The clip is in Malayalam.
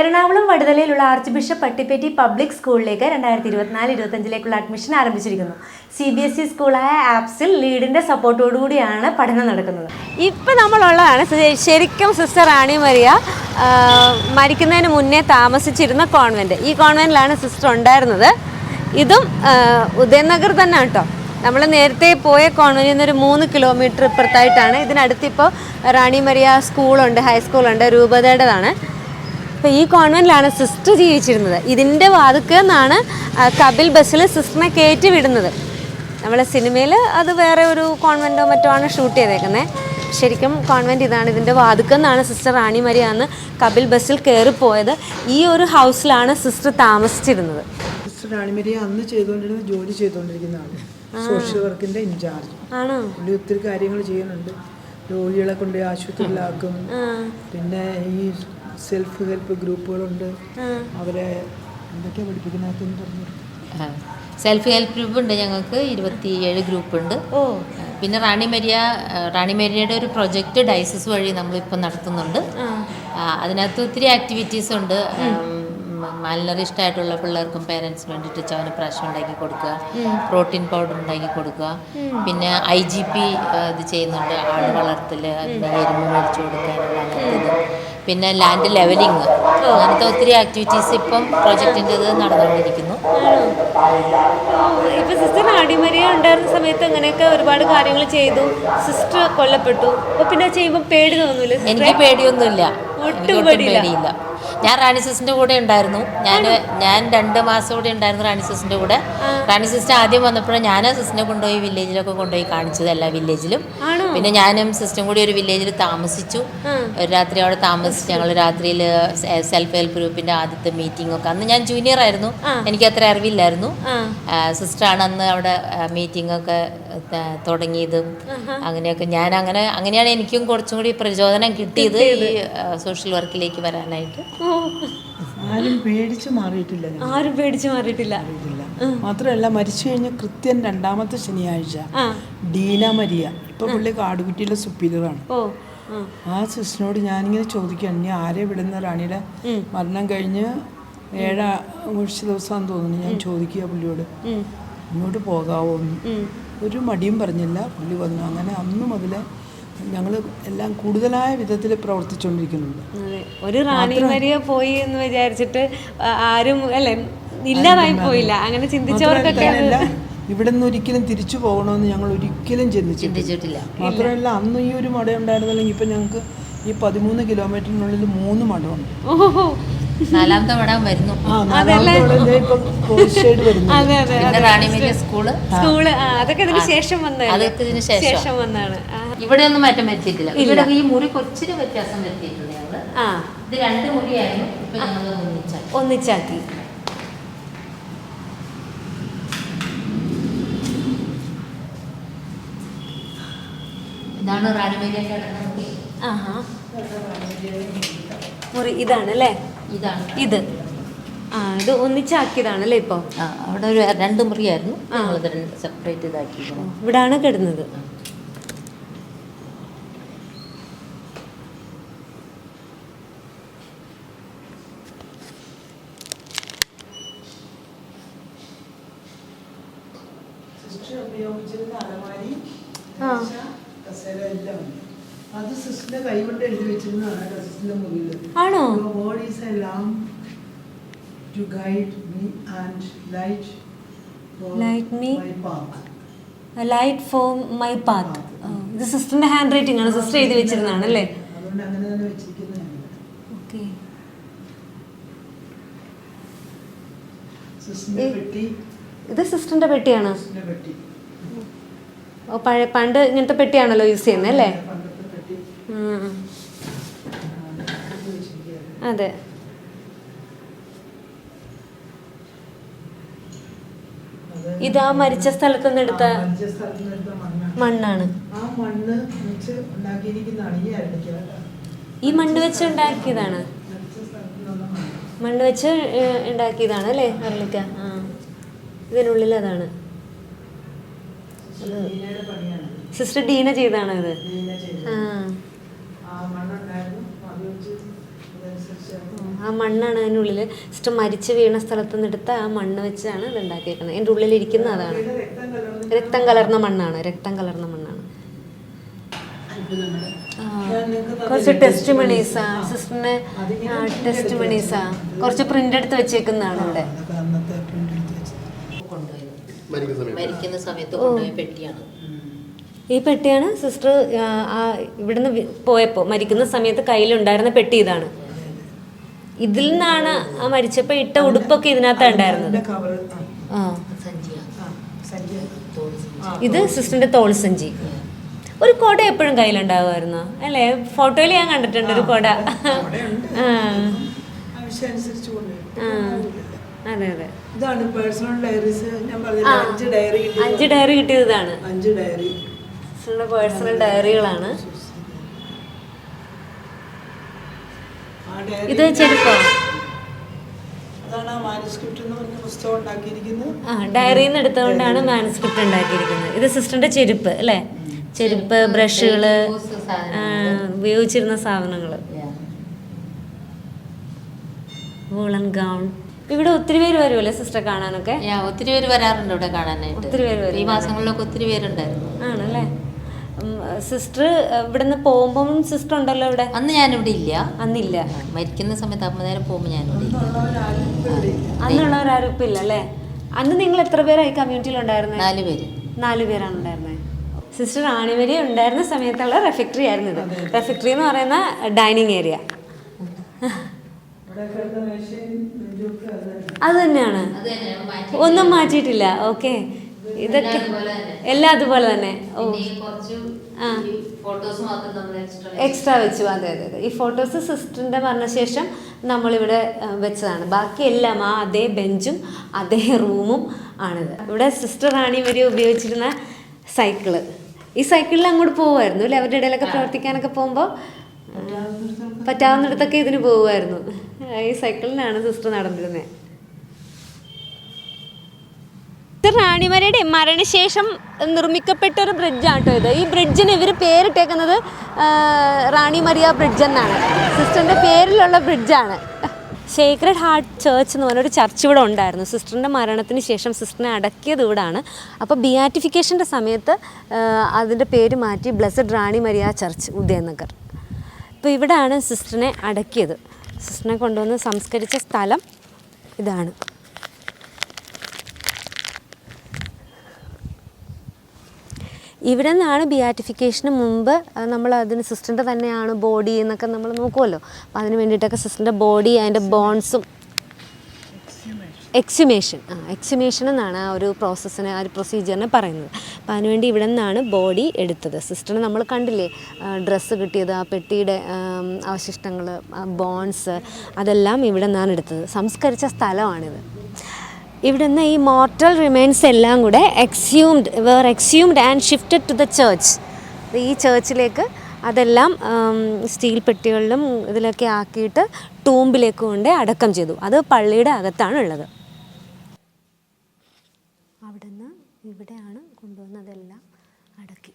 എറണാകുളം വടുതലയിലുള്ള ആർച്ച് ബിഷപ്പ് പട്ടിപ്പേറ്റി പബ്ലിക് സ്കൂളിലേക്ക് രണ്ടായിരത്തി ഇരുപത്തിനാല് ഇരുപത്തഞ്ചിലേക്കുള്ള അഡ്മിഷൻ ആരംഭിച്ചിരിക്കുന്നു. സി ബി എസ് ഇ സ്കൂളായ ആപ്സിൽ ലീഡിന്റെ സപ്പോർട്ടോടുകൂടിയാണ് പഠനം നടക്കുന്നത്. ഇപ്പം നമ്മളുള്ളതാണ്. ശരിക്കും സിസ്റ്റർ റാണി മരിയ മരിക്കുന്നതിന് മുന്നേ താമസിച്ചിരുന്ന കോൺവെന്റ് ഈ കോൺവെന്റിലാണ് സിസ്റ്റർ ഉണ്ടായിരുന്നത്. ഇതും ഉദയനഗർ തന്നെ കേട്ടോ. നമ്മൾ നേരത്തെ പോയ കോൺവെന്റിൽ നിന്ന് ഒരു മൂന്ന് കിലോമീറ്റർ ഇപ്പുറത്തായിട്ടാണ്. ഇതിനടുത്തിപ്പോൾ റാണി മരിയ സ്കൂളുണ്ട് ഹൈസ്കൂളുണ്ട് രൂപതയുടേതാണ്. അപ്പോൾ ഈ കോൺവെന്റിലാണ് സിസ്റ്റർ ജീവിച്ചിരുന്നത്. ഇതിന്റെ വാതുക്കൽ നിന്നാണ് കപിൽ ബസ്സിൽ സിസ്റ്ററിനെ കയറ്റി വിടുന്നത്. നമ്മളെ സിനിമയിൽ അത് വേറെ ഒരു കോൺവെന്റോ മറ്റോ ആണ് ഷൂട്ട് ചെയ്തേക്കുന്നത് ശരിക്കും കോൺവെന്റ് ഇതാണ് ഇതിന്റെ വാതുക്കൽ നിന്നാണ് സിസ്റ്റർ റാണി മരിയ അന്ന് കപിൽ ബസ്സിൽ കയറിപ്പോയത് ഈ ഒരു ഹൗസിലാണ് സിസ്റ്റർ താമസിച്ചിരുന്നത്. സിസ്റ്റർ റാണിമരിയ അന്ന് ചെയ്തുകൊണ്ടിരുന്ന ജോലി ചെയ്തുകൊണ്ടിരിക്കുന്ന ആൾ. സോഷ്യൽ വർക്കിന്റെ ഇൻചാർജ്. ആണോ? പുള്ളി ഒത്തിരി കാര്യങ്ങൾ ചെയ്യുന്നുണ്ട്. രോഗികളെ കൊണ്ട് ആശുപത്രിയിലാക്കും. പിന്നെ ഈ സെൽഫ് ഹെൽപ്പ് ഗ്രൂപ്പുകളുണ്ട്. അവരെ എന്തൊക്കെയാണ് പഠിപ്പിക്കുന്നതെന്ന് പറഞ്ഞു സെൽഫ് ഹെൽപ്പ് ഗ്രൂപ്പ് ഉണ്ട് ഞങ്ങൾക്ക്. ഇരുപത്തിയേഴ് ഗ്രൂപ്പ് ഉണ്ട്. ഓ. പിന്നെ റാണി മരിയ റാണി മരിയയുടെ ഒരു പ്രൊജക്റ്റ് ഡൈസസ് വഴി നമ്മളിപ്പോൾ നടത്തുന്നുണ്ട്. അതിനകത്ത് ഒത്തിരി ആക്ടിവിറ്റീസ് ഉണ്ട്. മലനറിഷ്ടായിട്ടുള്ള പിള്ളേർക്കും പേരൻസ് വേണ്ടിയിട്ട് ചവനപ്രാശം ഉണ്ടാക്കി കൊടുക്കുക. പ്രോട്ടീൻ പൗഡർ ഉണ്ടാക്കി കൊടുക്കുക. പിന്നെ ഐ ജി പി ഇത് ചെയ്യുന്നുണ്ട്. ആൾ വളർത്തൽ എരുമ മേടിച്ചു കൊടുക്കാനുള്ള അങ്ങനത്തെ പിന്നെ ലാൻഡ് ലെവലിങ് അങ്ങനത്തെ ഒത്തിരി ആക്ടിവിറ്റീസ് ഇപ്പം പ്രൊജക്റ്റിന്റെ ഇത് നടന്നുകൊണ്ടിരിക്കുന്നു. ഇപ്പൊ സിസ്റ്റർ അടിമരിയ ഉണ്ടായിരുന്ന സമയത്ത് അങ്ങനെയൊക്കെ ഒരുപാട് കാര്യങ്ങൾ ചെയ്തു. സിസ്റ്റർ കൊല്ലപ്പെട്ടു. അപ്പൊ പിന്നെ ചെയ്യുമ്പോൾ പേടി തോന്നൂല എനിക്ക് പേടിയൊന്നുമില്ല. ഒട്ടും പേടിയില്ല. ഞാൻ റാണി സിസിന്റെ കൂടെ ഉണ്ടായിരുന്നു. ഞാൻ ഞാൻ രണ്ട് മാസം കൂടെ ഉണ്ടായിരുന്നു റാണി സിസിന്റെ കൂടെ. റാണി സിസ്റ്റർ ആദ്യം വന്നപ്പോഴും ഞാൻ സിസ്റ്റിനെ കൊണ്ടുപോയി വില്ലേജിലൊക്കെ കൊണ്ടുപോയി കാണിച്ചത് എല്ലാ വില്ലേജിലും. പിന്നെ ഞാനും സിസ്റ്ററും കൂടി ഒരു വില്ലേജിൽ താമസിച്ചു. ഒരു രാത്രി അവിടെ താമസിച്ചു ഞങ്ങൾ രാത്രിയിൽ സെൽഫ് ഹെൽപ്പ് ഗ്രൂപ്പിന്റെ ആദ്യത്തെ മീറ്റിംഗ് ഒക്കെ. അന്ന് ഞാൻ ജൂനിയർ ആയിരുന്നു. എനിക്ക് അത്ര അറിവില്ലായിരുന്നു. സിസ്റ്ററാണ് അന്ന് അവിടെ മീറ്റിംഗ് ഒക്കെ തുടങ്ങിയതും അങ്ങനെയൊക്കെ ഞാൻ അങ്ങനെ അങ്ങനെയാണ് എനിക്കും കുറച്ചും കൂടി പ്രചോദനം കിട്ടിയത് ഈ സോഷ്യൽ വർക്കിലേക്ക് വരാനായിട്ട് ആരും പേടിച്ചു മാറിയിട്ടില്ല ആരും പേടിച്ചു മാറിയിട്ടില്ല മാത്രമല്ല മരിച്ചു കഴിഞ്ഞ കൃത്യം രണ്ടാമത്തെ ശനിയാഴ്ച ഡീന മരിയ ഇപ്പൊ പുള്ളി കാടുകുറ്റിയിലെ സുപ്പീരിയറാണ് ആ സിസ്റ്ററിനോട് ഞാനിങ്ങനെ ചോദിക്കുകയാണ് ഇനി ആരെ വിടുന്ന റാണിയുടെ മരണം കഴിഞ്ഞ് ഏഴാ കുറച്ച് ദിവസമാണെന്ന് തോന്നുന്നു ഞാൻ ചോദിക്കുക പുള്ളിയോട് ഇങ്ങോട്ട് പോകാവോ ഒരു മടിയും പറഞ്ഞില്ല. പുള്ളി വന്നു. അങ്ങനെ അന്ന് മുതൽ ഞങ്ങൾ എല്ലാം കൂടുതലായ വിധത്തിൽ പ്രവർത്തിച്ചുകൊണ്ടിരിക്കുന്നുണ്ട് ഒരു റാണി മരിയ പോയി എന്ന് വിചാരിച്ചിട്ട് ആരും അല്ലെ ഇല്ലാതായി പോയില്ല. അങ്ങനെ ചിന്തിച്ചവർക്കൊക്കെ ഇവിടെ നിന്ന് ഒരിക്കലും തിരിച്ചു പോകണമെന്ന് ഞങ്ങൾ ഒരിക്കലും ചിന്തിച്ചിട്ടില്ല. മാത്രമല്ല അന്ന് ഈ ഒരു മട ഉണ്ടായിരുന്നില്ലെങ്കിൽ ഇപ്പം ഞങ്ങൾക്ക് ഈ പതിമൂന്ന് കിലോമീറ്ററിനുള്ളിൽ മൂന്ന് മഠമുണ്ട് നാലാമത്തെ പടം വരുന്നു. പിന്നെ സ്കൂൾ. സ്കൂൾ അതൊക്കെ ഇതിന് ശേഷം അതൊക്കെ ഇതിന് ശേഷം. വന്നാണ്. ഇവിടെ ഒന്നും മാറ്റം വരുത്തിയിട്ടില്ല. ഇവിടെ ഈ മുറി കൊച്ചിരി വ്യത്യാസം വരുത്തിയിട്ടുണ്ട് ഞങ്ങൾ. ഇത് രണ്ട് മുറിയായിരുന്നു. ഇപ്പൊ ഞങ്ങൾ ഒന്നിച്ചാക്കി. ഒന്നിച്ചാക്കി. ഇതാണ് റാണിമേരി വലിയ മുറി. ആഹാ. മുറി ഇതാണ് അല്ലേ? ഇതാണ്. ഇത്. ആ ഇത് ഒന്നിച്ചാക്കിയതാണ് അല്ലേ ഇപ്പൊ? ആ അവിടെ ഒരു രണ്ട് മുറിയായിരുന്നു. ഞങ്ങളിത് രണ്ട് സെപ്പറേറ്റ് ഇതാക്കിയിരുന്നു ഇവിടാണ് കിടന്നത്. ഉപയോഗിച്ചിരുന്ന അലമാരി കസേര എല്ലാം ഉണ്ട്. അത് സിസ്റ്ററിന്റെ കൈ കൊണ്ട് എഴുതി വെച്ചിരുന്നതാണ് സിസ്റ്ററിന്റെ മുറിയിൽ ആണോ? Your word is a lamp to guide me and light for Light me. my path. Light for my path ഇത് സിസ്റ്ററിന്റെ ഹാൻഡ് റൈറ്റിംഗ് ആണ് സിസ്റ്റർ എഴുതി വെച്ചിരുന്നതാണ് അല്ലേ? അതുകൊണ്ട് അങ്ങനെ തന്നെ വെച്ചിരിക്കുന്നതാണ്. ഓക്കെ പെട്ടി. ഇത് സിസ്റ്ററിന്റെ പെട്ടിയാണോ? പണ്ട് ഇങ്ങനത്തെ പെട്ടിയാണല്ലോ യൂസ് ചെയ്യുന്നത് അല്ലേ പണ്ടത്തെ പെട്ടി ഉം. ഇത് വെച്ചിരിക്കുകയാണ്. അതെ. ഇതാ ആ മരിച്ച സ്ഥലത്ത് നിന്ന് എടുത്ത മണ്ണാണ്. ഈ മണ്ണ് വെച്ച് ഉണ്ടാക്കിയതാണ്. മണ്ണ്. വെച്ച് ഉണ്ടാക്കിയതാണ് അല്ലേ അറിയിക്ക ആ. ഇതിനുള്ളിൽ അതാണ് സിസ്റ്റർ ഡീന ചെയ്താണോ ഇത്? ആ. ആ മണ്ണാണ് അതിനുള്ളിൽ സിസ്റ്റർ മരിച്ചു വീണ സ്ഥലത്ത് നിന്ന് എടുത്ത ആ മണ്ണ് വെച്ചാണ് ഇത് ഉണ്ടാക്കിയേക്കുന്നത് എന്റെ ഉള്ളിൽ ഇരിക്കുന്ന അതാണ്. രക്തം കലർന്ന മണ്ണാണ്. രക്തം കലർന്ന മണ്ണാണ്. കുറച്ച് ടെസ്റ്റ് മണീസാ സിസ്റ്ററിന് ടെസ്റ്റ് മണീസാ കുറച്ച് പ്രിന്റ് എടുത്ത് വെച്ചേക്കുന്നതാണ് ഇവിടെ. മരിക്കുന്ന സമയത്ത്. കൊണ്ടുപോയ പെട്ടിയാണ്. ഈ പെട്ടിയാണ് സിസ്റ്റർ ഇവിടുന്ന് പോയപ്പോൾ മരിക്കുന്ന സമയത്ത് കയ്യിലുണ്ടായിരുന്ന പെട്ടി ഇതാണ്. ഇതിൽ നിന്നാണ് ആ മരിച്ചപ്പോൾ ഇട്ട ഉടുപ്പൊക്കെ ഇതിനകത്താണ് ഉണ്ടായിരുന്നത്. കവർ ആ. ഇത് സിസ്റ്ററിന്റെ തോൾ സഞ്ചി ഒരു കൊട എപ്പോഴും കയ്യിലുണ്ടാകുമായിരുന്നു അല്ലേ? ഫോട്ടോയിൽ ഞാൻ കണ്ടിട്ടുണ്ട് ഒരു കൊട. അതെ അതെ. ഇതാണ് പേഴ്സണൽ ഡയറീസ് ഞാൻ പറഞ്ഞ അഞ്ച് ഡയറി കിട്ടിയതാണ്. അഞ്ച് ഡയറി കിട്ടിയത് ഇതാണ് അഞ്ച് ഡയറി സിസ്റ്ററിന്റെ പേഴ്സണൽ ഡയറികളാണ് ഇത് ചെരുപ്പോ? അതാണ് ആ മാനുസ്ക്രിപ്റ്റ് എന്ന് പറഞ്ഞ ആ ഡയറിയിൽ നിന്ന് എടുത്തുകൊണ്ടാണ് മാനസ്ക്രിപ്റ്റ് ഉണ്ടാക്കിയിരിക്കുന്നത്. ഇത് സിസ്റ്ററിന്റെ ചെരുപ്പ് അല്ലേ? ചെരുപ്പ് ബ്രഷുകൾ ഉപയോഗിച്ചിരുന്ന സാധനങ്ങൾ വൂളൻ ഗൗൺ. ഇവിടെ ഒത്തിരി പേര് വരുമല്ലേ സിസ്റ്റർ കാണാനൊക്കെ? യാ, ഒത്തിരി പേര് വരാറുണ്ട് ഇവിടെ കാണാനായിട്ട്. ഒത്തിരി പേര് ഈ മാസങ്ങളിലൊക്കെ ഒത്തിരി പേരുണ്ടായിരുന്നു. ആണല്ലേ? സിസ്റ്റർ ഇവിടുന്ന് പോകുമ്പം സിസ്റ്റർ ഉണ്ടല്ലോ ഇവിടെ അന്ന് ഞാനിവിടെ ഇല്ല. അന്നില്ല. മരിക്കുന്ന സമയത്ത് അമ്മനേരം പോകുമ്പോൾ ഞാനിവിടെ ഇല്ല. അന്നുള്ളവരാരും ഇപ്പം ഇല്ല അല്ലേ അന്ന് നിങ്ങൾ എത്ര പേരായി കമ്മ്യൂണിറ്റിയിൽ ഉണ്ടായിരുന്നത് നാല് പേര്. നാല് പേരാണ് ഉണ്ടായിരുന്നത് സിസ്റ്റർ റാണിവരി ഉണ്ടായിരുന്ന സമയത്തുള്ള റെഫക്ടറി ആയിരുന്നു ഇത്. റെഫക്ടറി എന്ന് പറയുന്ന ഡൈനിങ് ഏരിയ അത് തന്നെയാണ്. ഒന്നും മാറ്റിയിട്ടില്ല. ഓക്കെ ഇതൊക്കെ എല്ലാം അതുപോലെ തന്നെ. ഓ. ആ. ഫോട്ടോസ് മാത്രം നമ്മൾ എക്സ്ട്രാ എക്സ്ട്രാ വെച്ചു. അതെ അതെ അതെ. ഈ ഫോട്ടോസ് സിസ്റ്ററിന്റെ മരണശേഷം നമ്മളിവിടെ വെച്ചതാണ്. ബാക്കി എല്ലാം ആ അതേ ബെഞ്ചും അതേ റൂമും ആണിത് ഇവിടെ സിസ്റ്റർ റാണി വരെ ഉപയോഗിച്ചിരുന്ന സൈക്കിൾ ഈ സൈക്കിളിൽ അങ്ങോട്ട് പോകുമായിരുന്നു അല്ലേ? അവരുടെ ഇടയിലൊക്കെ പ്രവർത്തിക്കാനൊക്കെ പോകുമ്പോൾ പറ്റാവുന്നിടത്തൊക്കെ ഇതിന് പോകുമായിരുന്നു ഈ സൈക്കിളിനാണ് സിസ്റ്റർ നടന്നിരുന്നത് ഇത് റാണിമരയുടെ മരണശേഷം നിർമ്മിക്കപ്പെട്ട ഒരു ബ്രിഡ്ജാണ് കേട്ടോ ഇത്. ഈ ബ്രിഡ്ജിന് ഇവർ പേരിട്ടേക്കുന്നത് റാണി മരിയ ബ്രിഡ്ജ് എന്നാണ്. സിസ്റ്ററിന്റെ പേരിലുള്ള ബ്രിഡ്ജാണ്. സേക്രഡ് ഹാർട്ട് ചേർച്ച് എന്ന് പറഞ്ഞൊരു ചർച്ച് ഇവിടെ ഉണ്ടായിരുന്നു. സിസ്റ്ററിന്റെ മരണത്തിന് ശേഷം സിസ്റ്ററിനെ അടക്കിയത് ഇവിടാണ്. അപ്പോൾ ബിയാറ്റിഫിക്കേഷന്റെ സമയത്ത് അതിന്റെ പേര് മാറ്റി ബ്ലസ്സഡ് റാണി മരിയ ചർച്ച് ഉദയനഗർ. അപ്പോൾ ഇവിടാണ് സിസ്റ്ററിനെ അടക്കിയത്. സിസ്റ്ററിനെ കൊണ്ടുവന്ന് സംസ്കരിച്ച സ്ഥലം ഇതാണ്. ഇവിടെ നിന്നാണ് ബിയാറ്റിഫിക്കേഷന് മുമ്പ് നമ്മൾ അതിന് സിസ്റ്ററിന്റെ തന്നെയാണ് ബോഡി എന്നൊക്കെ നമ്മൾ നോക്കുമല്ലോ അപ്പം അതിന് വേണ്ടിയിട്ടൊക്കെ സിസ്റ്ററിന്റെ ബോഡി അതിന്റെ ബോൺസും എക്സിമേഷൻ ആ എക്സിമേഷൻ എന്നാണ് ആ ഒരു പ്രോസസ്സിനെ ആ ഒരു പ്രൊസീജിയറിനെ പറയുന്നത്. അപ്പോൾ അതിനുവേണ്ടി ഇവിടെ നിന്നാണ് ബോഡി എടുത്തത്. സിസ്റ്ററിന് നമ്മൾ കണ്ടില്ലേ ഡ്രസ്സ് കിട്ടിയത് ആ പെട്ടിയുടെ അവശിഷ്ടങ്ങൾ ബോൺസ് അതെല്ലാം ഇവിടെ നിന്നാണ് എടുത്തത്. സംസ്കരിച്ച സ്ഥലമാണിത്. ഇവിടുന്ന് ഈ മോർട്ടൽ റിമൈൻസ് എല്ലാം കൂടെ exhumed were exhumed and shifted to the church ഈ ചേർച്ചിലേക്ക് അതെല്ലാം സ്റ്റീൽ പെട്ടികളിലും ഇതിലൊക്കെ ആക്കിയിട്ട് ടൂമ്പിലേക്ക് കൊണ്ട് അടക്കം ചെയ്തു. അത് പള്ളിയുടെ അകത്താണ് ഉള്ളത്. അവിടുന്ന് ഇവിടെയാണ് കൊണ്ടുവന്നതെല്ലാം അടക്കി.